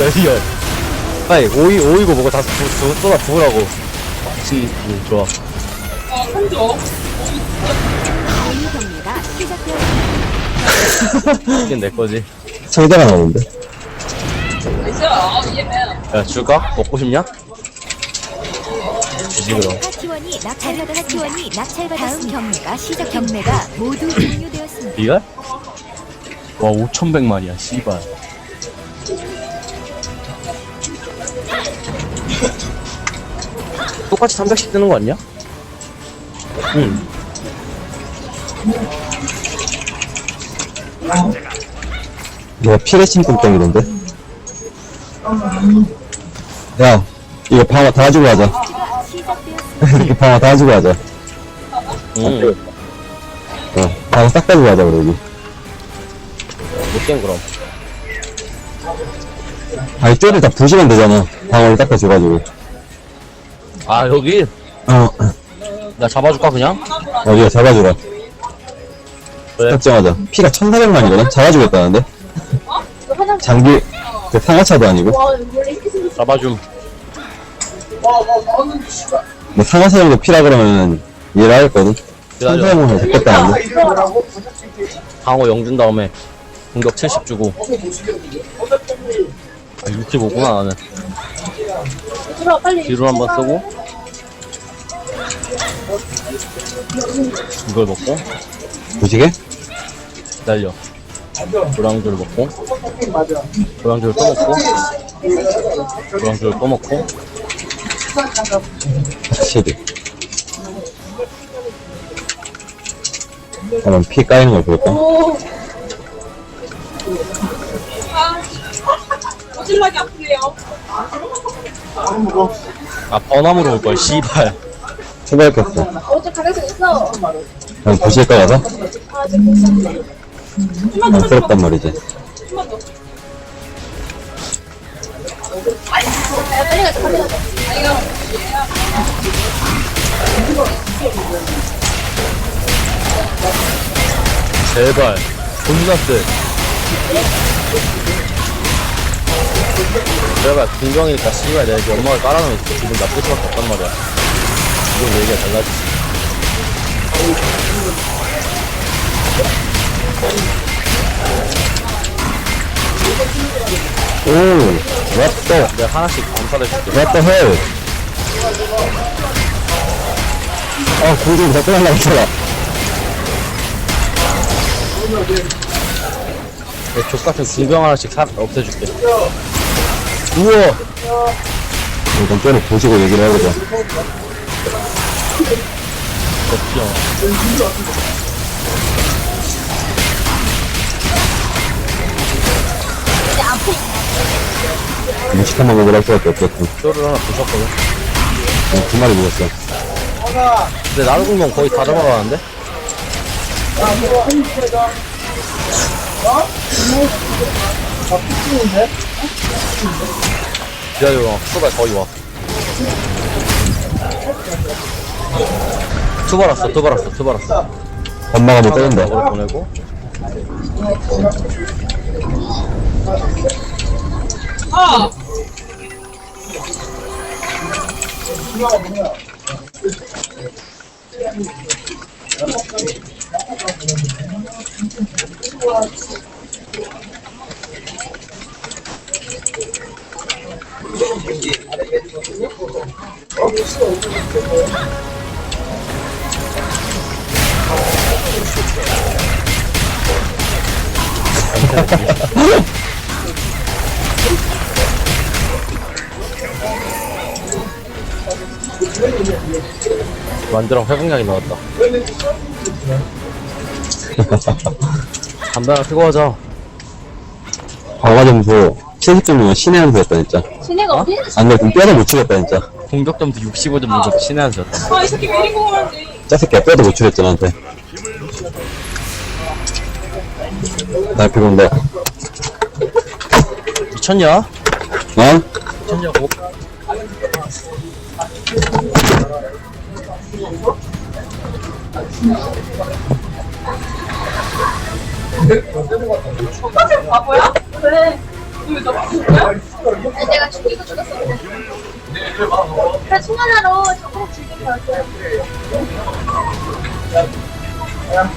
리얼 리얼 빨리 오이 오이고 뭐고 다 부, 부, 쏟아 부으라고 지 음, 좋아 오이 경매가 시작되었습니다. 이게 내 거지 상자가 나오는데. 야 줄까? 먹고 싶냐? 주지 그럼 파티원이 낙찰받 파티원이 낙찰받았습니다. 다음 경매가 시작 경매가 모두 종료되었습니다. 리얼? 와 5천백만이야 씨발 똑같이 300씩 뜨는 거 아니야? 응 내가 피레싱 똥똥이던데. 야, 이거 방어 다 가지고 가자. 이거 방어 다 가지고 가자. 응. 어, 방어 싹 가지고 가자, 그래, 여기. 못된 그럼 아니, 뼈를 다 부시면 되잖아. 방어를 닦아줘가지고. 아 여기? 어, 나 잡아줄까 그냥? 어디가 잡아주라. 그래 걱정하자. 피가 1400만이거든? 잡아주겠다는데? 장비, 그 상하차도 아니고? 잡아줌 뭐 상하차 정도 피라 그러면 이해를 하겠거든? 기다려 1400만 잡겠다는데? 방어 영준 다음에 공격 70 주고 아 65구나 나는 뒤로 한번 쓰고. 이걸 먹고. 보시게? 기다려. 노랑줄 먹고. 노랑줄 또 먹고. 노랑줄 또 먹고. 확실히. 한번 피 까이는 걸 볼까? 어질하게 아프네요. 아 번함으로 올걸 씨발 초발했어. 어제 가려져 있어. 그냥 보실까 가서? 아, 지금 괜찮네. 좀만 더, 안 부럽단 말이지. 좀만 더. 아, 빨리 가자, 빨리 가자. 아니, 가 제발 존나 쎄 제발 공경이니까 씨발 내가 이렇게 연막을 깔아놓으면 기분 나쁠 수밖에 없단 말이야. 이거 얘기가 달라지지. 오, what the, 내가 하나씩 암살해줄게. What the hell? 아, 공중 다 빼달라고 했잖아. 내 족같은 궁경 하나씩 사, 없애줄게 우와 일단 뼈를 보시고 얘기를 해보자. 덕지영 음식한번 먹으라 할 수밖에 없겠군. 뼈를 하나 부셨거든 어, 두 마리 먹었어. 근데 나루궁경 거의 다 잡아가는데? 기다려 수발 거의 와. 투발 왔어 투발 왔어 투발 왔어. 엄마가 못 때린다. 저걸 보내고 완드랑 회복량이 나왔다. 담배 하나 피고 하자. 방화 점수 70점이면 신의 한 수였다, 진짜. 신혜가 어 디? 안 그래, 좀 뼈도 못 추겠다, 진짜. 공격 점수 65점 누적 신의 한 수였다 아, 이 새끼 왜 이리 공하는데. 짜새끼야, 뼈도 못 추겠지, 나한테. 날 피곤데. 미쳤냐? 어? 미쳤냐고 바보야? 왜? 너 친구 이거 죽였어. 그래, 총알하러 저거 죽인 거야. 아,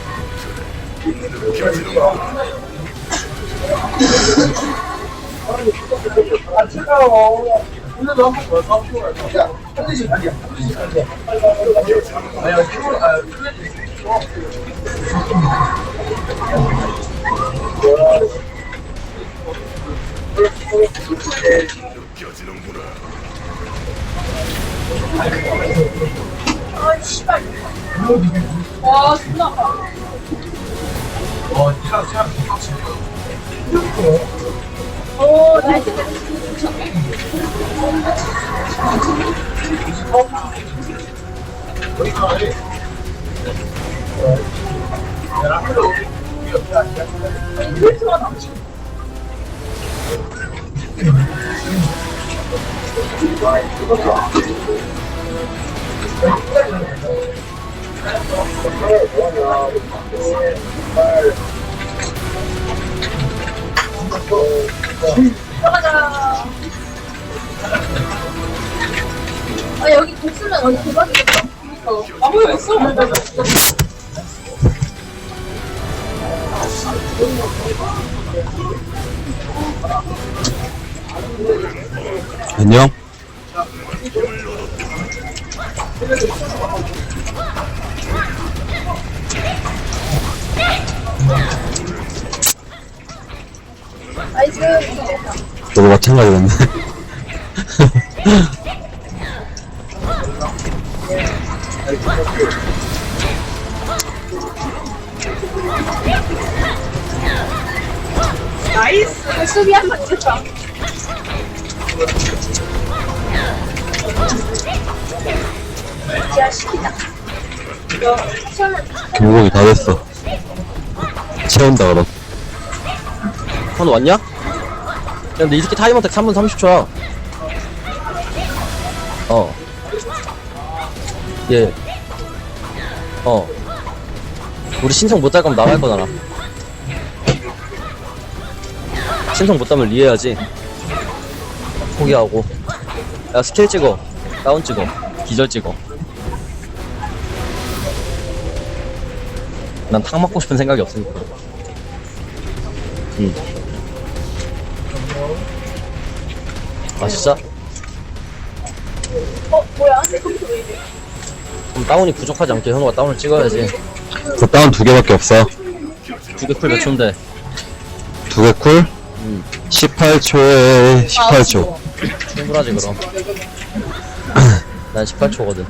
씨발. 와, 존나 아파. 어, 날씨 힐트가 남지. 들어가자. 아, 여기 돈 쓰면 어디 대박이겠다. 어, 아무도 못 써. 안녕? 너도 마찬가지였네. 나이스. 수비 한번 됐다. 경공이 다 됐어. 채운다, 그럼. 한 왔냐? 야, 근데 이 새끼 타이머택 3분 30초야. 어. 예. 어. 우리 신청 못할 거면 나갈 거잖아. 신청 못 하면 리해야지. 포기하고. 야, 스킬 찍어. 다운 찍어. 기절 찍어. 난탕 맞고 싶은 생각이 없으니까. 응. 아, 진짜? 어, 뭐야? 그럼 다운이 부족하지 않게 현우가 다운을 찍어야지. 그 다운 두 개밖에 없어. 두 개 쿨 몇 초인데? 두 개 쿨? 음. 18초에 18초. 충분하지, 그럼. 난 18초거든.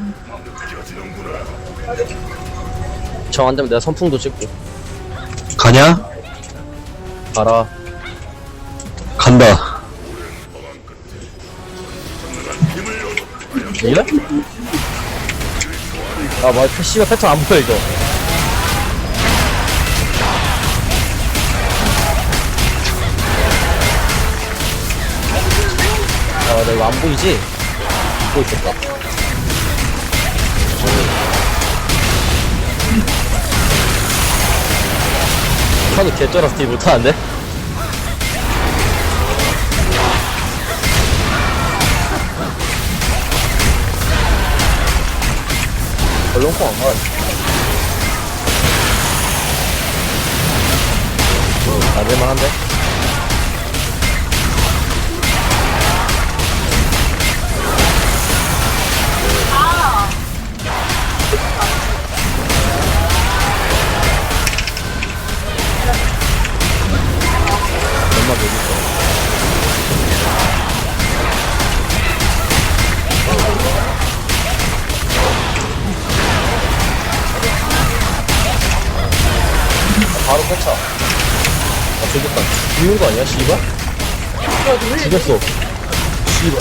정 안 되면 내가 선풍도 찍고. 가냐? 가라. 간다. 이래? 아, 뭐, 씨발 패턴 안 보여, 이거. 아, 맞아, 이거 안 보이지? 보고 있었다. 하도 개쩔어서 딜 못하는데? 얼렁콩 안 가. 맞을만한데? 바로 꽂혀. 아, 죽였다. 죽는 거 아니야, 씨발? 죽였어. 씨발.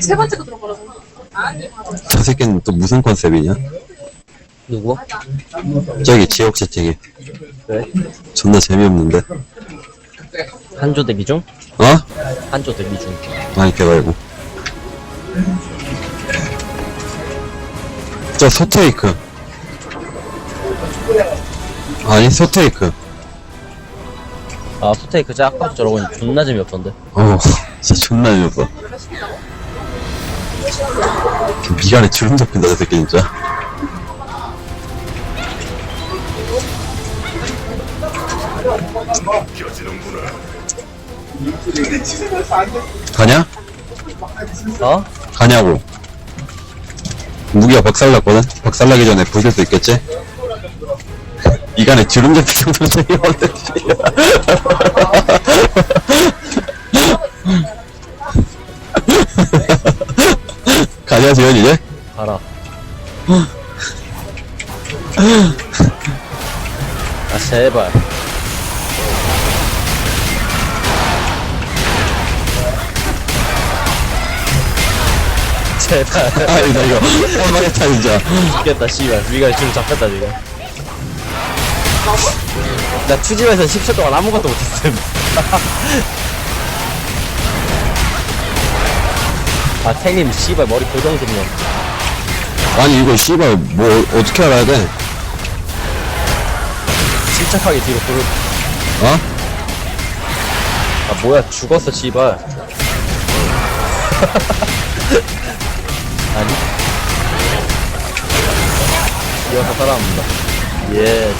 세 번째 거 들어가라고. 저 새끼는 또 무슨 컨셉이냐? 누구? 저기 지옥 채팅이. 왜? 존나 재미없는데. 한조 대기 중? 어? 한조 대기 중 아니 걔 말고 저 소테이크 아니 소테이크 아, 스테이크 짜 아까 저러고 존나 재미없던데. 어 진짜 존나 그 미간에 주름 잡힌다 저 새끼 진짜 가냐? 어? 가냐고 무기가 박살났거든? 박살나기 전에 부술 수 있겠지? 미간에 주름 잡힐 정도로 재미없네 가냐 지현 이제? 가라. 아, 제발. 제발. 아니 나 이거 뻔뻔했다 진짜 죽겠다, 씨발. 위가 지금 잡혔다, 지금. 나 투집에서 10초 동안 아무것도 못했음. 아, 탱님, 씨발, 머리 고정 좀요. 아니 이거 씨발 뭐 어떻게 알아야 돼? 침착하게 뒤로 부르. 어? 아, 뭐야, 죽었어, 씨발. 아니. 이어서 살아납니다. 예.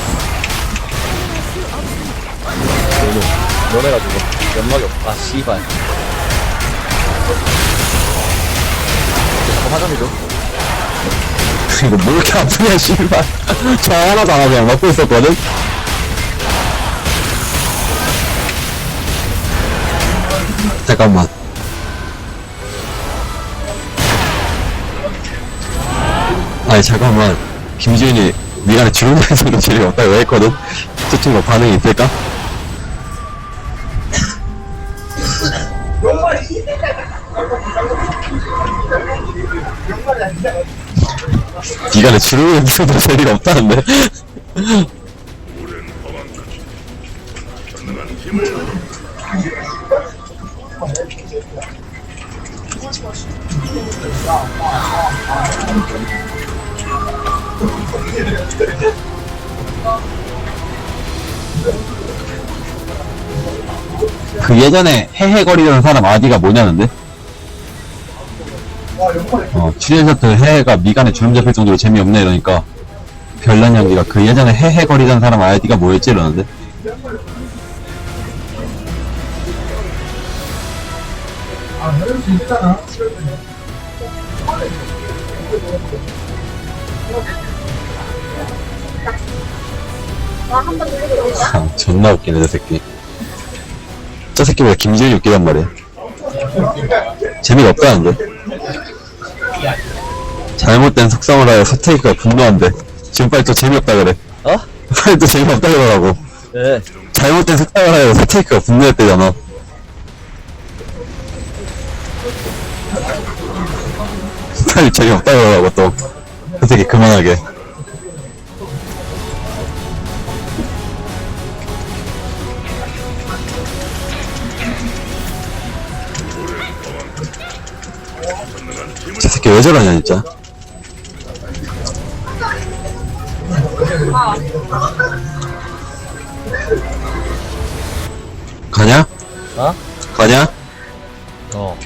너무, 너네가 지고, 연막이 없, 아, 씨발. 자꾸 화장이 좀. 이거 뭐 이렇게 아프냐 씨발 저 하나도 안 하고 그냥 먹고 있었거든? 잠깐만 아니 잠깐만 김지윤이 미간에 주름 나는 소리 재미가 없다고 했거든? 저 친구 반응이 있을까? 미간에 소리 재미가 없다는데? 그 예전에 헤헤거리던 사람 아디가 뭐냐는데? 어, 출연자트 헤헤가 미간에 주름 잡힐 정도로 재미없네 이러니까 별난 연기가 그 예전에 헤헤거리던 사람 아이디가 뭐였지 이러는데? 참, 존나 웃기네 저 새끼 저 새끼보다 김지현이 웃기단 말이야. 재미가 없다는데. 잘못된 속성을 하여 서테이크가 분노한데. 지금 빨리 또 재미없다 그래. 어? 빨리 또 재미없다 그러라고. 예. 잘못된 속성을 하여 서테이크가 분노했대잖아. 빨리 재미없다 그러라고 또. 서테이크 그만하게 저 새끼 왜 저러냐 진짜 가냐? 어? 가냐? 어.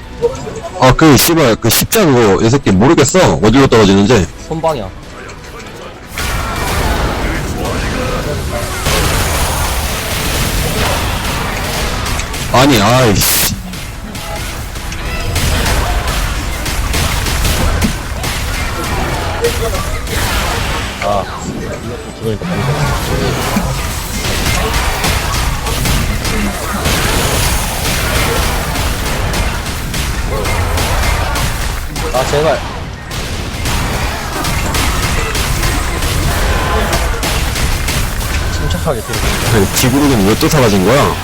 아그 씨발 그 십자 그거 이 새끼 모르겠어 어디로 떨어지는지 손방이야. 아니 아이씨 아. 보니까. 아, 제발. 침착하게. 그 지구르기는 왜또 사라진 거야?